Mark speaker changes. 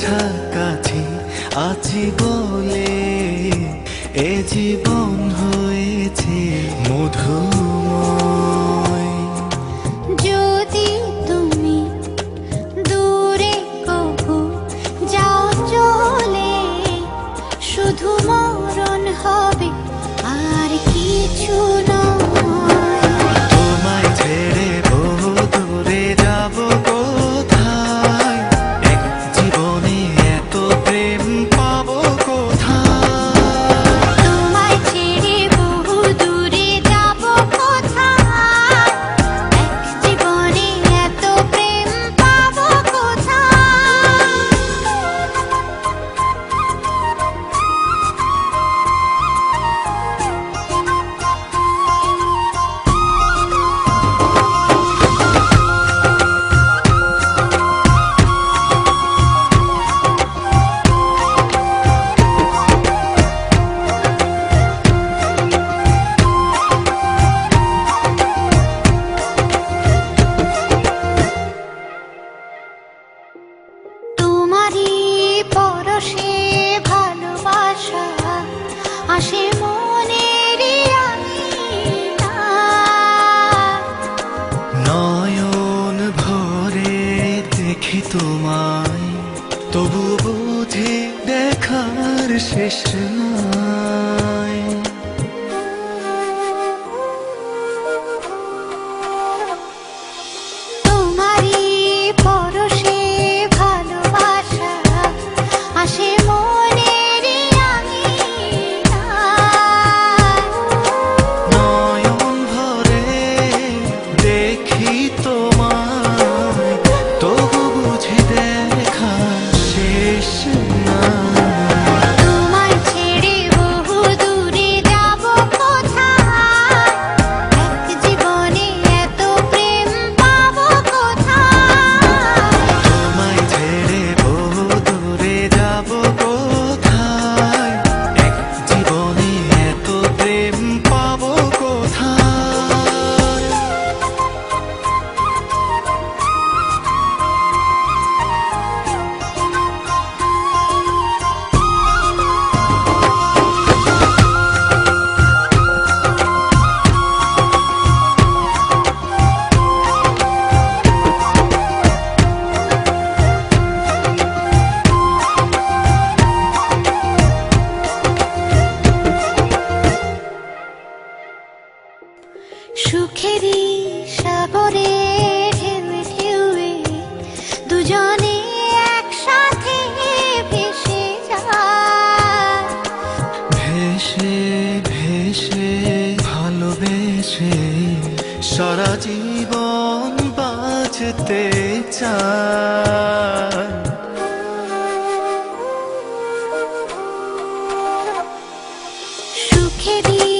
Speaker 1: কাছাকাছি আছি বলে এ জীবন হয়েছে মধু
Speaker 2: যদি তুমি দূরে যাও চলে, শুধু মরণ হবে, আর কিছু না।
Speaker 1: নয়ন ভরে দেখি তোমায় তবু বুঝে দেখার শেষ নাই।
Speaker 2: সুখেরই সাগরে দুজনে একসাথে ভেসে যায়।
Speaker 1: ভেসে ভেসে ভালোবেসে সারা জীবন বাঁচতে চায়।
Speaker 2: সুখেরই